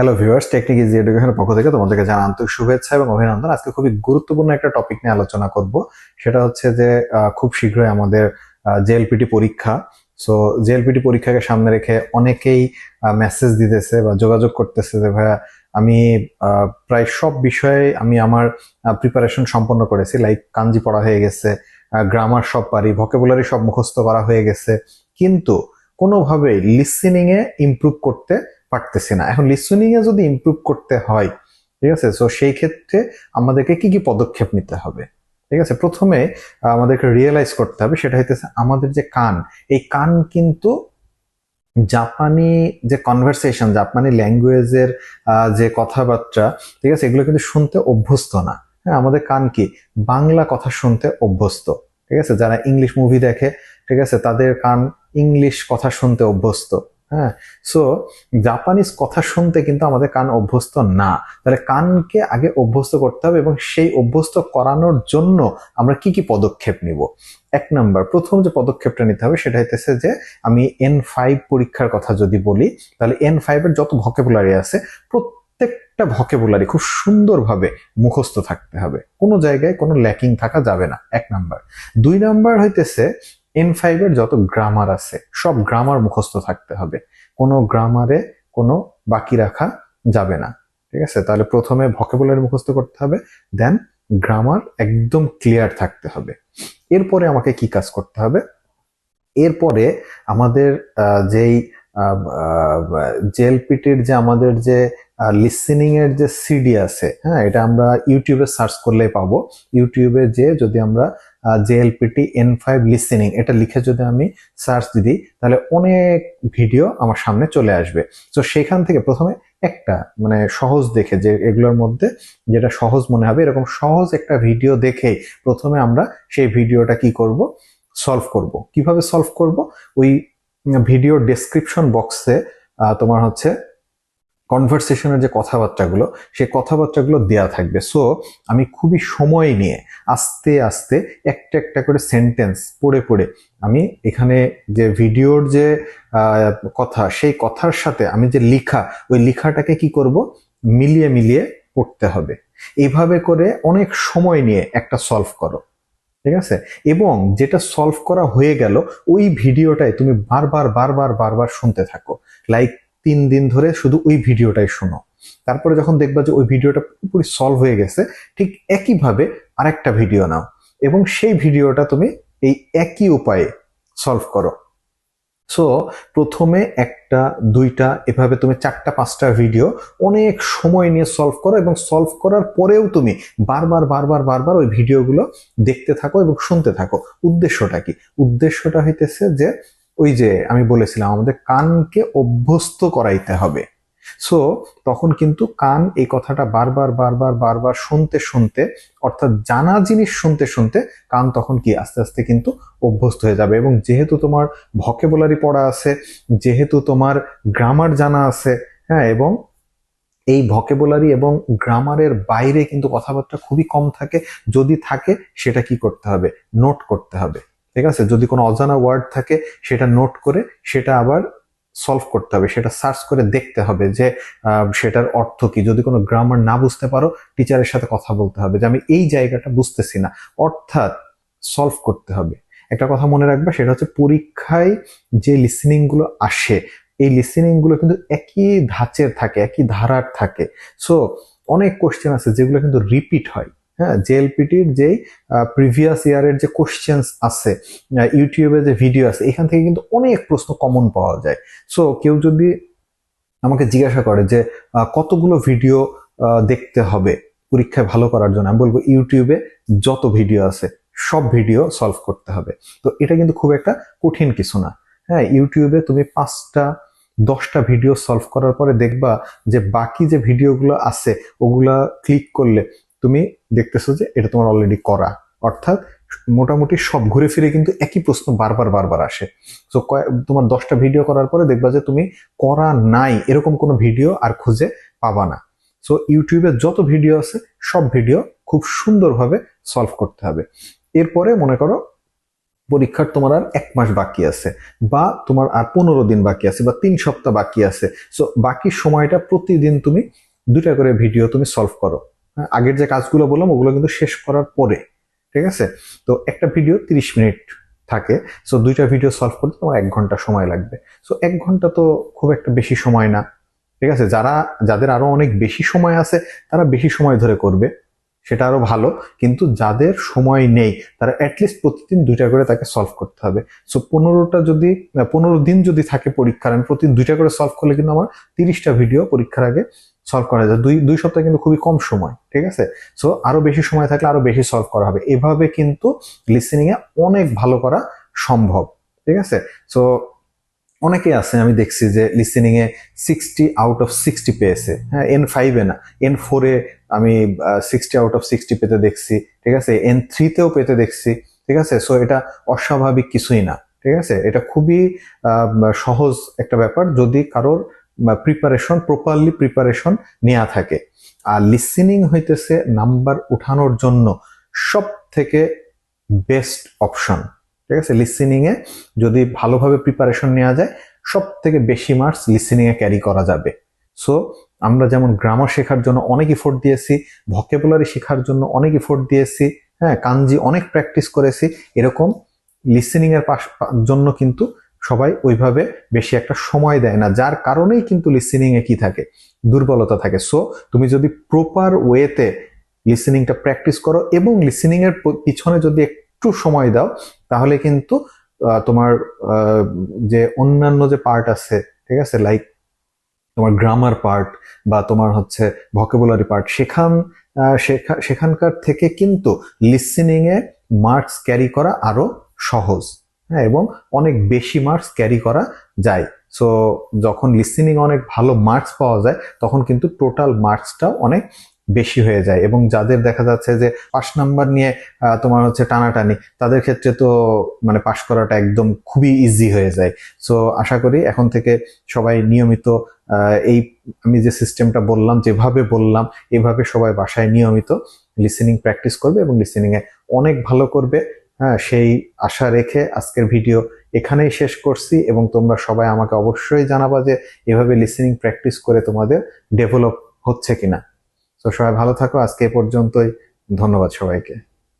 Hello viewers technique easy এডুকেশনের পক্ষ থেকে তোমাদেরকে জানা আন্তরিক শুভেচ্ছা এবং অভিনন্দন। আজকে খুবই গুরুত্বপূর্ণ একটা টপিক নিয়ে আলোচনা করব। সেটা হচ্ছে যে খুব শীঘ্রই আমাদের জেএলপিটি পরীক্ষা। সো জেএলপিটি পরীক্ষাকে সামনে রেখে অনেকেই মেসেজ দিতেছে বা যোগাযোগ করতেছে যে, ভাইয়া, আমি প্রায় সব বিষয়ে আমি আমার প্রিপারেশন সম্পন্ন করেছি। লাইক কাঞ্জি পড়া হয়ে গেছে গ্রামার সব পারি ভকেবুলারি সব মুখস্থ করা হয়ে গেছে। কিন্তু কোনোভাবেই লিসেনিং এ ইমপ্রুভ করতে পারতেছি না। এখন লিসেনিং এ যদি ইমপ্রুভ করতে হয়, ঠিক আছে? তো সেই ক্ষেত্রে আমাদেরকে কি কি পদক্ষেপ নিতে হবে? ঠিক আছে? প্রথমে আমাদেরকে রিয়েলাইজ করতে হবে, সেটা হইতেছে আমাদের যে কান, এই কান কিন্তু জাপানি যে কনভারসেশন জাপানি ল্যাঙ্গুয়েজের যে কথাবার্তা, ঠিক আছে? এগুলো কিন্তু শুনতে অভ্যস্ত না। হ্যাঁ আমাদের কান কি? বাংলা কথা শুনতে অভ্যস্ত। ঠিক আছে? যারা ইংলিশ মুভি দেখে, ঠিক আছে? তাদের কান ইংলিশ কথা শুনতে অভ্যস্ত। হ্যাঁ সো জাপানিজ কথা শুনতে কিন্তু আমাদের কান অভ্যস্ত না। তাহলে কানকে আগে অভ্যস্ত করতে হবে এবং সেই অভ্যস্ত করানোর জন্য আমরা কি কি পদক্ষেপ নিব? এক নাম্বার, প্রথম যে পদক্ষেপটা নিতে হবে সেটা হইতেছে যে, আমি এন ফাইভ পরীক্ষার কথা যদি বলি, তাহলে এন ফাইভের যত ভকেবুলারি আছে, প্রত্যেকটা ভকেবুলারি খুব সুন্দরভাবে মুখস্থ থাকতে হবে। কোনো জায়গায় কোনো ল্যাকিং থাকা যাবে না। এক নাম্বার। দুই নাম্বার হইতেছে এন ফাইভের যত গ্রামার আছে, সব গ্রামার মুখস্থ থাকতে হবে। কোনো গ্রামারে কোনো বাকি রাখা যাবে না, ঠিক আছে? তাহলে প্রথমে ভকেবুলারি মুখস্থ করতে হবে দেন গ্রামার একদম ক্লিয়ার থাকতে হবে। এরপরে আমাকে কি কাজ করতে হবে? এরপরে আমাদের যেই জেএলপিটির যে আমাদের যে লিসেনিং এর যে সিডি আছে হ্যাঁ এটা আমরা ইউটিউবে সার্চ করলেই পাবো। ইউটিউবে যে যদি আমরা জেএলপিটি এন ফাইভ লিসেনিং এটা লিখে যদি আমি সার্চ দিই, তাহলে অনেক ভিডিও আমার সামনে চলে আসবে। তো সেখান থেকে প্রথমে একটা মানে সহজ দেখে, যে এগুলোর মধ্যে যেটা সহজ মনে হবে, এরকম সহজ একটা ভিডিও দেখে প্রথমে আমরা সেই ভিডিওটা কি করব? সলভ করব। কীভাবে সলভ করব? ওই ভিডিও ডেসক্রিপশন বক্সে তোমার হচ্ছে কনভারসেশনের যে কথাবার্তাগুলো, সেই কথাবার্তাগুলো দেয়া থাকবে। সো আমি খুবই সময় নিয়ে আস্তে আস্তে একটা একটা করে সেন্টেন্স পড়ে পড়ে আমি এখানে যে ভিডিওর যে কথা, সেই কথার সাথে আমি যে লিখা, ওই লিখাটাকে কি করব? মিলিয়ে মিলিয়ে পড়তে হবে। এইভাবে করে অনেক সময় নিয়ে একটা সলভ করো। ঠিক আছে? এবং যেটা সলভ করা হয়ে গেল, ওই ভিডিওটাই তুমি বারবার বারবার বারবার শুনতে থাকো। লাইক তিন দিন ধরে শুধু ওই ভিডিওটাই শোনো। তারপরে যখন দেখবা যে ওই ভিডিওটা পুরোপুরি সলভ হয়ে গেছে, ঠিক একইভাবে আরেকটা ভিডিও নাও এবং সেই ভিডিওটা তুমি এই একই উপায়ে সলভ করো। সো প্রথমে একটা, দুইটা, এভাবে তুমি চারটা, পাঁচটা ভিডিও অনেক সময় নিয়ে সলভ করো এবং সলভ করার পরেও তুমি বারবার বারবার বারবার ওই ভিডিওগুলো দেখতে থাকো এবং শুনতে থাকো। উদ্দেশ্যটা কি? উদ্দেশ্যটা হইতেছে যে ওই যে আমি বলেছিলাম, আমাদের কানকে অভ্যস্ত করাইতে হবে। সো তখন কিন্তু কান এই কথাটা বারবার বারবার বারবার শুনতে শুনতে, অর্থাৎ জানা জিনিস শুনতে শুনতে কান তখন কি আস্তে আস্তে কিন্তু অভ্যস্ত হয়ে যাবে। এবং যেহেতু তোমার ভকেবুলারি পড়া আছে, যেহেতু তোমার গ্রামার জানা আছে হ্যাঁ এবং এই ভকেবুলারি এবং গ্রামারের বাইরে কিন্তু কথাবার্তা খুবই কম থাকে, যদি থাকে সেটা কি করতে হবে? নোট করতে হবে। ঠিক আছে? যদি কোনো অজানা ওয়ার্ড থাকে, সেটা নোট করে সেটা আবার সলভ করতে হবে। সেটা সার্চ করে দেখতে হবে যে সেটার অর্থ কি। যদি কোনো গ্রামার না বুঝতে পারো টিচারের সাথে কথা বলতে হবে যে, আমি এই জায়গাটা বুঝতেছি না। অর্থাৎ সলভ করতে হবে। একটা কথা মনে রাখবে, সেটা হচ্ছে পরীক্ষায় যে লিসেনিংগুলো আসে, এই লিসেনিংগুলো কিন্তু একই ধাঁচের থাকে, একই ধারার থাকে। সো অনেক কোশ্চেন আছে যেগুলো কিন্তু রিপিট হয়। হ্যাঁ জেএলপিটির যেই প্রিভিয়াস ইয়ারের যে কোশ্চেন্স আছে ইউটিউবে যে ভিডিও আছে, এখান থেকে কিন্তু অনেক প্রশ্ন কমন পাওয়া যায়। সো কেউ যদি আমাকে জিজ্ঞাসা করে যে কতগুলো ভিডিও দেখতে হবে পরীক্ষায় ভালো করার জন্য, আমি বলব ইউটিউবে যত ভিডিও আছে, সব ভিডিও সলভ করতে হবে। তো এটা কিন্তু খুব একটা কঠিন কিছু না। হ্যাঁ ইউটিউবে তুমি পাঁচটা, দশটা ভিডিও সলভ করার পরে দেখবা যে বাকি যে ভিডিওগুলো আছে, ওগুলা ক্লিক করলে তুমি দেখতেছো যে এটা তোমার অলরেডি করা। অর্থাৎ মোটামুটি সব ঘুরে ফিরে কিন্তু একই প্রশ্ন বারবার বারবার আসে। তো তোমার দশটা ভিডিও করার পরে দেখবা যে তুমি করা নাই এরকম কোনো ভিডিও আর খুঁজে পাবা না। সো ইউটিউবে যত ভিডিও আছে, সব ভিডিও খুব সুন্দরভাবে সলভ করতে হবে। এরপরে মনে করো পরীক্ষার তোমার আর এক মাস বাকি আছে বা তোমার আর পনেরো দিন বাকি আছে বা তিন সপ্তাহ বাকি আছে। সো বাকি সময়টা প্রতিদিন তুমি দুটা করে ভিডিও তুমি সলভ করো। আগের যে কাজগুলো বললাম, ওগুলো কিন্তু শেষ করার পরে, ঠিক আছে? তো একটা ভিডিও তিরিশ মিনিট থাকে সো দুইটা ভিডিও সলভ করতে তোমার এক ঘণ্টা সময় লাগবে। সো এক ঘণ্টা তো খুব একটা বেশি সময় না, ঠিক আছে? যারা, যাদের আরও অনেক বেশি সময় আছে, তারা বেশি সময় ধরে করবে। সেটা আরও ভালো। কিন্তু যাদের সময় নেই, তারা অ্যাটলিস্ট প্রতিদিন দুইটা করে তাকে সলভ করতে হবে। সো পনেরোটা যদি পনেরো দিন যদি থাকে পরীক্ষার, আমি প্রতিদিন দুইটা করে সলভ করলে কিন্তু আমার তিরিশটা ভিডিও পরীক্ষার আগে সলভ করা যায়। দুই দুই সপ্তাহ কিন্তু খুবই কম সময়, ঠিক আছে? সো আরও বেশি সময় থাকলে আরও বেশি সলভ করা হবে। এভাবে কিন্তু লিসেনিং এ অনেক ভালো করা সম্ভব, ঠিক আছে? সো অনেকে আছে, আমি দেখছি যে লিসেনিং এ সিক্সটি আউট অফ সিক্সটি পেয়েছে। হ্যাঁ এন ফাইভে না এন ফোরে আমি সিক্সটি আউট অফ সিক্সটি পেতে দেখছি, ঠিক আছে? এন থ্রিতেও পেতে দেখছি, ঠিক আছে? সো এটা অস্বাভাবিক কিছুই না, ঠিক আছে? এটা খুবই সহজ একটা ব্যাপার যদি কারোর প্রিপারেশন প্রপারলি প্রিপারেশন নেওয়া থাকে। আর লিসেনিং হইতেছে নাম্বার উঠানোর জন্য সব থেকে বেস্ট অপশন ঠিক আছে? লিসেনিং এ যদি ভালোভাবে প্রিপারেশন নেওয়া যায় সব থেকে বেশি মার্কস লিসেনিং এ ক্যারি করা যাবে। সো আমরা যেমন গ্রামার শেখার জন্য অনেক ইফোর্ট দিয়েছি ভকেবুলারি শেখার জন্য অনেক ইফোর্ট দিয়েছি হ্যাঁ কাঞ্জি অনেক প্র্যাকটিস করেছি, এরকম লিসেনিং এর পাশ জন্য কিন্তু সবাই ওইভাবে বেশি একটা সময় দেয় না, যার কারণেই কিন্তু লিসেনিং এ কি থাকে? দুর্বলতা থাকে। সো তুমি যদি প্রপার ওয়েতে লিসেনিংটা প্র্যাকটিস করো এবং লিসেনিং এর পিছনে যদি একটু সময় দাও, তাহলে কিন্তু তোমার যে অন্যান্য যে পার্ট আছে, ঠিক আছে লাইক তোমার গ্রামার পার্ট বা তোমার হচ্ছে ভকেবুলারি পার্ট সেখান সেখানকার থেকে কিন্তু লিসেনিং এ মার্কস ক্যারি করা আরও সহজ হ্যাঁ এবং অনেক বেশি মার্কস ক্যারি করা যায়। সো যখন লিসেনিং অনেক ভালো মার্কস পাওয়া যায়, তখন কিন্তু টোটাল মার্কসটাও অনেক বেশি হয়ে যায়। এবং যাদের দেখা যাচ্ছে যে পাস নাম্বার নিয়ে তোমার হচ্ছে টানাটানি, তাদের ক্ষেত্রে তো মানে পাশ করাটা একদম খুবই ইজি হয়ে যায়। সো আশা করি এখন থেকে সবাই নিয়মিত এই আমি যে সিস্টেমটা বললাম, যেভাবে বললাম, এভাবে সবাই বাসায় নিয়মিত লিসেনিং প্র্যাকটিস করবে এবং লিসেনিং এ অনেক ভালো করবে। হ্যাঁ সেই আশা রেখে আজকের ভিডিও এখানেই শেষ করছি এবং তোমরা সবাই আমাকে অবশ্যই জানাবা যে এভাবে লিসেনিং প্র্যাকটিস করে তোমাদের ডেভেলপ হচ্ছে কিনা। তো সবাই ভালো থাকো, আজকে এ পর্যন্তই। ধন্যবাদ সবাইকে।